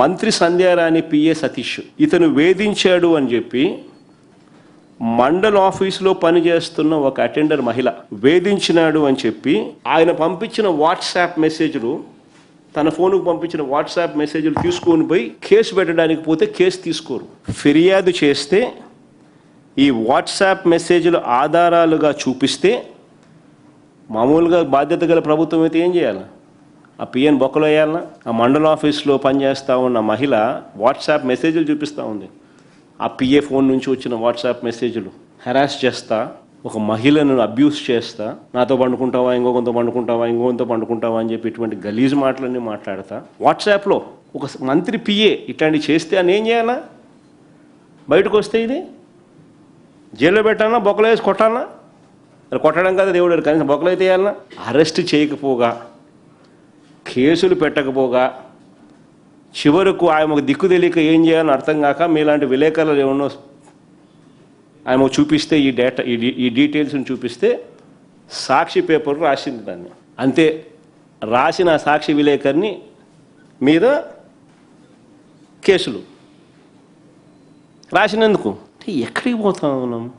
మంత్రి సంధ్యారాణి పిఏ సతీష్ ఇతను వేధించాడు అని చెప్పి మండల ఆఫీసులో పనిచేస్తున్న ఒక అటెండర్ మహిళ వేధించినాడు అని చెప్పి ఆయన పంపించిన వాట్సాప్ మెసేజ్లు తన ఫోన్కు పంపించిన వాట్సాప్ మెసేజ్లు తీసుకొని పోయి కేసు పెట్టడానికి పోతే కేసు తీసుకోరు. ఫిర్యాదు చేస్తే ఈ వాట్సాప్ మెసేజ్లు ఆధారాలుగా చూపిస్తే మామూలుగా బాధ్యత గల ప్రభుత్వం అయితే ఏం చేయాలి? ఆ పిఎన్ బొక్కలో వేయాలన్నా ఆ మండల ఆఫీస్లో పనిచేస్తూ ఉన్న మహిళ వాట్సాప్ మెసేజ్లు చూపిస్తూ ఉంది. ఆ పిఏ ఫోన్ నుంచి వచ్చిన వాట్సాప్ మెసేజ్లు. హెరాస్ చేస్తా ఒక మహిళను అబ్యూస్ చేస్తా నాతో పండుకుంటావా ఇంకొకంతో పండుకుంటావా ఇంకొంతో పండుకుంటావా అని చెప్పి ఇటువంటి గలీజ్ మాటలన్నీ మాట్లాడతా. వాట్సాప్లో ఒక మంత్రి పిఏ ఇట్లాంటివి చేస్తే అని ఏం చేయాలా? బయటకు వస్తే ఇది? జైల్లో పెట్టాలన్నా బొక్కలు వేసి కొట్టాలన్నా? కొట్టడం కదా దేవుడు కనీసం బొక్కలు అయితే వేయాలన్నా? అరెస్ట్ చేయకపోగా కేసులు పెట్టకపోగా చివరకు ఆయనకు దిక్కు తెలియక ఏం చేయాలని అర్థం కాక మీలాంటి విలేకరులు ఏమన్నా ఆయనకు చూపిస్తే ఈ డేటా ఈ డీ- ఈ డీటెయిల్స్ని చూపిస్తే సాక్షి పేపర్ రాసింది దాన్ని. అంతే రాసిన సాక్షి విలేకరిని మీద కేసులు. రాసినందుకు. అంటే ఎక్కడికి పోతా ఉన్నాం